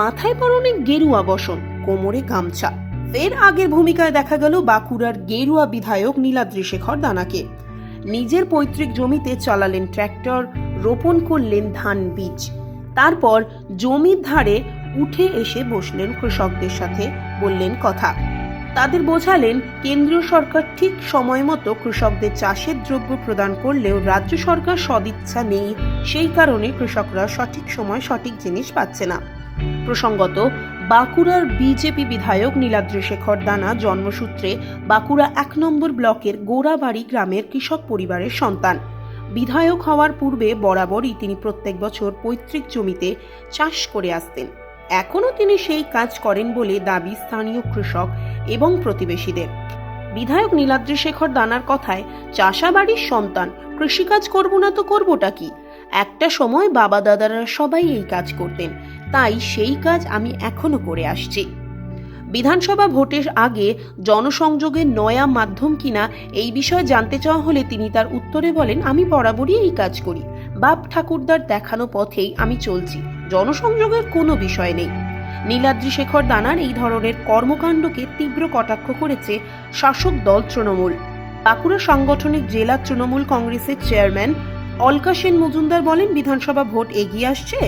মাথায় পরনে গেরুয়া বসন, কোমরে গামছা। ফের আগের ভূমিকায় দেখা গেল বাঁকুড়ার গেরুয়া বিধায়ক নীলাদ্রি শেখর দানাকে। নিজের পৈতৃক জমিতে চালালেন ট্র্যাক্টর, রোপণ করলেন ধান বীজ। তারপর জমির ধারে উঠে এসে বসলেন কৃষকদের সাথে, বললেন কথা। তাদের বোঝালেন কেন্দ্রীয় সরকার ঠিক সময় মতো কৃষকদের চাষের দ্রব্য প্রদান করলেও রাজ্য সরকার সদিচ্ছা নেই, সেই কারণে কৃষকরা সঠিক সময় সঠিক জিনিস পাচ্ছে না। প্রসঙ্গত, বাঁকুড়ার বিজেপি বিধায়ক নীলাদ্রি শেখর দানা জন্মসূত্রে বাঁকুড়া এক নম্বর ব্লকের গোড়াবাড়ি গ্রামের কৃষক পরিবারের সন্তান। বিধায়ক হওয়ার পূর্বে বরাবরই তিনি প্রত্যেক বছর পৈতৃক জমিতে চাষ করে আসতেন। এখনও তিনি সেই কাজ করেন বলে দাবি স্থানীয় কৃষক এবং প্রতিবেশীদের। বিধায়ক নীলাদ্রি শেখর দানার কথায়, চাষাবাড়ির সন্তান, কৃষিকাজ করব না তো করবোটা কি? একটা সময় বাবা দাদারা সবাই এই কাজ করতেন। তাই সেই কাজ আমি এখনও করে আসছি। বিধানসভা ভোটের আগে জনসংযোগের নয়া মাধ্যম কিনা এই বিষয়ে জানতে চাওয়া হলে তিনি তার উত্তরে বলেন, আমি বরাবরই এই কাজ করি। বাপ ঠাকুরদার দেখানো পথেই আমি চলছি। জনসংযোগের কোনো বিষয় নেই। নীলাদ্রি শেখর দানার এই ধরনের কর্মকাণ্ডকে তীব্র কটাক্ষ করেছে শাসক দল তৃণমূল। বাঁকুড়া সাংগঠনিক জেলা তৃণমূল কংগ্রেসের চেয়ারম্যান অলকা সেন মজুমদার বলেন, বিধানসভা ভোট এগিয়ে আসছে।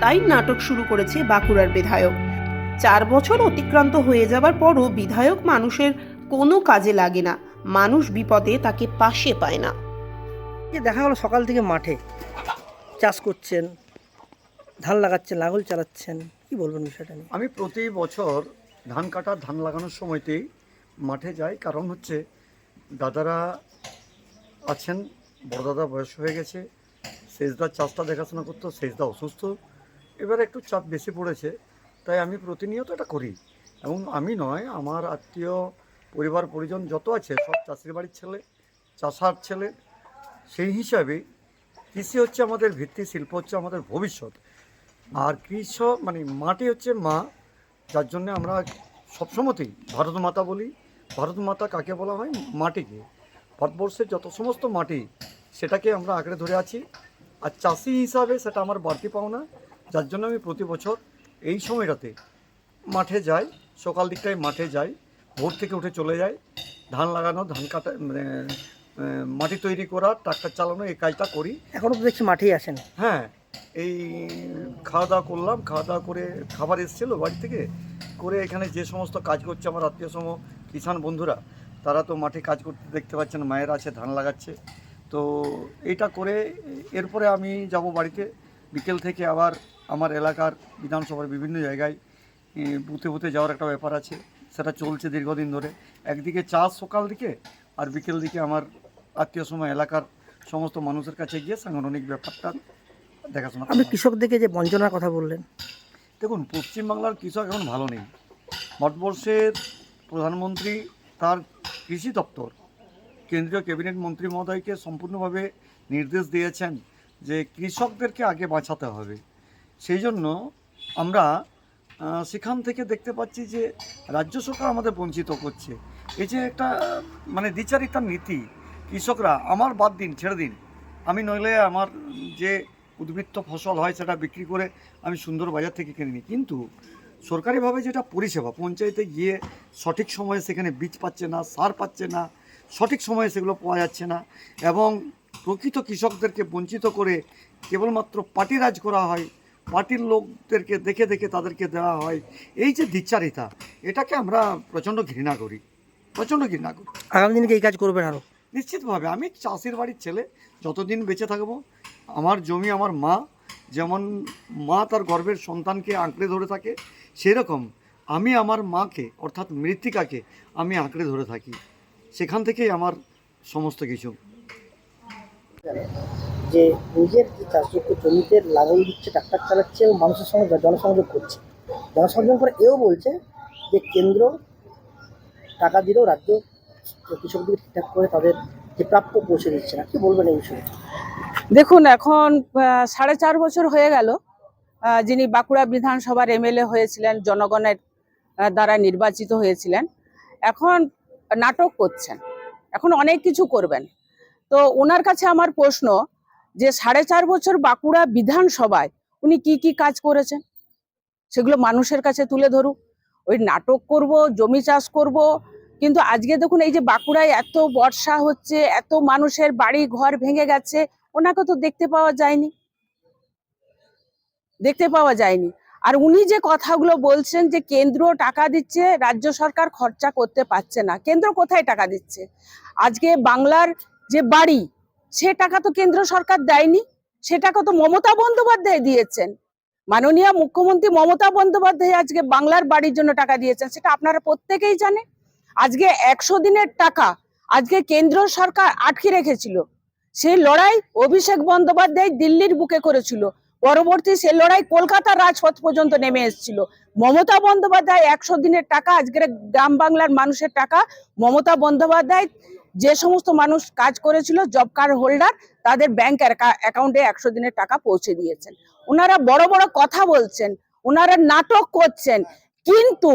তাই নাটক শুরু করেছে বাঁকুড়ার বিধায়ক। চার বছর অতিক্রান্ত হয়ে যাবার পরও বিধায়ক মানুষের কোনো কাজে লাগে না। মানুষ বিপদে তাকে পাশে পায় না। দেখা গেল সকাল থেকে মাঠে। চাষ করছেন ধান লাগাচ্ছেন লাঙল চালাচ্ছেন কি বলবেন বিষয়টা নিয়ে? আমি প্রতি বছর ধান কাটা ধান লাগানোর সময়তেই মাঠে যাই। কারণ হচ্ছে দাদারা আছেন বড় দাদা বয়স হয়ে গেছে সেজদার চাষটা দেখাশোনা করতো সেজদা অসুস্থ। এবার একটু চাপ বেশি পড়েছে, তাই আমি প্রতিনিয়ত এটা করি। এবং আমি নয়, আমার আত্মীয়, পরিবার, পরিজন যত আছে, সব চাষির বাড়ির ছেলে, চাষার ছেলে, সেই হিসাবে কৃষি হচ্ছে আমাদের ভিত্তি, শিল্প হচ্ছে আমাদের ভবিষ্যৎ। আর কৃষক মানে মাটি হচ্ছে মা, যার জন্য আমরা সবসময়তেই ভারত মাতা বলি। ভারত মাতা কাকে বলা হয়? মাটিকে। ভারতবর্ষের যত সমস্ত মাটি, সেটাকে আমরা আঁকড়ে ধরে আছি। আর চাষি হিসাবে সেটা আমার বাড়তি পাওনা। যার জন্য আমি প্রতি বছর এই সময়টাতে মাঠে যাই সকাল দিকটায় মাঠে যাই ভোর থেকে উঠে চলে যাই ধান লাগানো ধান কাটা মানে মাটি তৈরি করা ট্রাক্টর চালানো এই কাজটা করি। এখনও তো দেখছি মাঠেই আসেন হ্যাঁ এই খাওয়া দাওয়া করলাম খাওয়া দাওয়া করে খাবার এসেছিল বাড়ি থেকে করে এখানে যে সমস্ত কাজ করছে আমার আত্মীয় সম কিষাণ বন্ধুরা তারা তো মাঠে কাজ করতে দেখতে পাচ্ছেন মায়ের আছে ধান লাগাচ্ছে। তো এইটা করে এরপরে আমি যাব বাড়িতে বিকেল থেকে আবার আমার এলাকার বিধানসভার বিভিন্ন জায়গায় বুথে বুথে যাওয়ার একটা ব্যাপার আছে। সেটা চলছে দীর্ঘদিন ধরে। একদিকে চাষ সকাল দিকে আর বিকেল দিকে আমার আত্মীয় সময় এলাকার সমস্ত মানুষের কাছে গিয়ে সাংগঠনিক ব্যাপারটা দেখাশোনা আপনি। কৃষকদেরকে যে বঞ্চনার কথা বললেন। দেখুন পশ্চিমবাংলার কৃষক এখন ভালো নেই। ভারতবর্ষের প্রধানমন্ত্রী তার কৃষি দপ্তর কেন্দ্রীয় ক্যাবিনেট মন্ত্রী মহোদয়কে সম্পূর্ণভাবে নির্দেশ দিয়েছেন যে কৃষকদেরকে আগে বাঁচাতে হবে। সেই জন্য আমরা সেখান থেকে দেখতে পাচ্ছি যে রাজ্য সরকার আমাদের বঞ্চিত করছে। এই যে একটা মানে দ্বিচারিতার নীতি, কৃষকরা, আমার বাদ দিন, ছেড়ে দিন। আমি নইলে আমার যে উদ্বৃত্ত ফসল হয় সেটা বিক্রি করে আমি সুন্দর বাজার থেকে কিনে নিই। কিন্তু সরকারিভাবে যেটা পরিষেবা, পঞ্চায়েতে গিয়ে সঠিক সময়ে সেখানে বীজ পাচ্ছে না, সার পাচ্ছে না, সঠিক সময়ে সেগুলো পাওয়া যাচ্ছে না এবং প্রকৃত কৃষকদেরকে বঞ্চিত করে কেবলমাত্র পার্টি রাজ করা হয় পার্টির লোকদেরকে দেখে দেখে তাদেরকে দেওয়া হয়। এই যে দ্বিচারিতা এটাকে আমরা প্রচণ্ড ঘৃণা করি প্রচণ্ড ঘৃণা করি। আগামী দিনকে এই কাজ করবেন আরও নিশ্চিতভাবে আমি চাষির বাড়ির ছেলে যতদিন বেঁচে থাকব আমার জমি আমার মা যেমন মা তার গর্ভের সন্তানকে আঁকড়ে ধরে থাকে সেরকম আমি আমার মাকে অর্থাৎ মৃত্তিকাকে আমি আঁকড়ে ধরে থাকি। সেখান থেকেই আমার সমস্ত কিছু। যে নিজের যে চাষযোগ্য জমিতে লাঙল দিচ্ছে, ট্রাক্টর চালাচ্ছে এবং মানুষের সঙ্গে জনসংযোগ করছে। জনসংযোগ করে এও বলছে যে কেন্দ্র টাকা দিলেও রাজ্য কৃষকদের ঠিকঠাক করে তাদের যে প্রাপ্য পৌঁছে দিচ্ছে না। কি বলবেন এই বিষয়ে? দেখুন, এখন সাড়ে চার বছর হয়ে গেল যিনি বাঁকুড়া বিধানসভার এমএলএ হয়েছিলেন, জনগণের দ্বারা নির্বাচিত হয়েছিলেন। এখন নাটক করছেন। এখন অনেক কিছু করবেন। তো ওনার কাছে আমার প্রশ্ন যে সাড়ে চার বছর বাঁকুড়া বিধানসভায় উনি কি কি কাজ করেছেন? সেগুলো মানুষের কাছে তুলে ধরুক। ওই নাটক করব, জমি চাষ করব, কিন্তু আজকে দেখুন এই যে বাঁকুড়ায় এত বর্ষা হচ্ছে, এত মানুষের বাড়ি ঘর ভেঙে গেছে, ওনাকে তো দেখতে পাওয়া যায়নি। দেখতে পাওয়া যায়নি। আর উনি যে কথাগুলো বলছেন যে কেন্দ্র টাকা দিচ্ছে, রাজ্য সরকার খরচা করতে পারছে না। কেন্দ্র কোথায় টাকা দিচ্ছে? আজকে বাংলার যে বাড়ি সে টাকা তো কেন্দ্র সরকার দেয়নি, সে টাকা তো মমতা বন্দ্যোপাধ্যায় দিয়েছেন। মাননীয় মুখ্যমন্ত্রী মমতা বন্দ্যোপাধ্যায় আজকে বাংলার বাড়ির জন্য টাকা দিয়েছেন, সেটা আপনারা প্রত্যেকেই জানে আজকে একশো দিনের টাকা আজকে কেন্দ্র সরকার আটকে রেখেছিল। সেই লড়াই অভিষেক বন্দ্যোপাধ্যায় দিল্লির বুকে করেছিল। পরবর্তী সে লড়াই কলকাতার রাজপথ পর্যন্ত নেমে এসেছিল। মমতা বন্দ্যোপাধ্যায় একশো দিনের টাকা, আজকের গ্রাম বাংলার মানুষের টাকা মমতা বন্দ্যোপাধ্যায় যে সমস্ত মানুষ কাজ করেছিল জব কার্ড হোল্ডার তাদের ব্যাংক অ্যাকাউন্টে একশো দিনের টাকা পৌঁছে দিয়েছেন। ওনারা বড় বড় কথা বলছেন, ওনারা নাটক করছেন, কিন্তু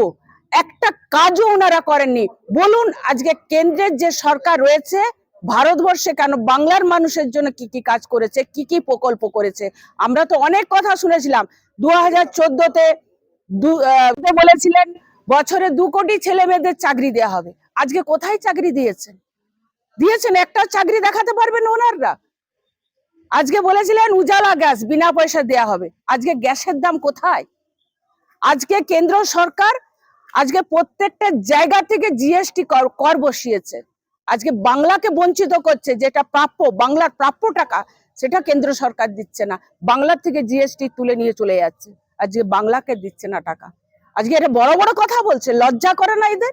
একটা কাজও ওনারা করেননি। বলুন, আজকে কেন্দ্রের যে সরকার রয়েছে, ভারতবর্ষে কেন বাংলার মানুষের জন্য কি কি কাজ করেছে, কি কি প্রকল্প করেছে? আমরা তো অনেক কথা শুনেছিলাম। দু হাজার চোদ্দতে বলেছিলেন, বছরে দু কোটি ছেলে মেয়েদের চাকরি দেওয়া হবে। আজকে কোথায় চাকরি দিয়েছেন? দিয়েছেন, একটা চাকরি দেখাতে পারবেন ওনাররা। আজকে বলেছিলেন, উজালা গ্যাস, বিনা পয়সা দেয়া হবে। আজকে গ্যাসের দাম কোথায়? আজকে কেন্দ্র সরকার আজকে প্রত্যেকটা জায়গা থেকে জিএসটি কর বসিয়েছে। আজকে বাংলাকে বঞ্চিত করছে, যেটা প্রাপ্য, বাংলার প্রাপ্য টাকা, সেটা কেন্দ্র সরকার দিচ্ছে না। বাংলার থেকে জিএসটি তুলে নিয়ে চলে যাচ্ছে। আজকে বাংলাকে দিচ্ছে না টাকা। আজকে এটা বড় বড় কথা বলছে, লজ্জা করে না এদের?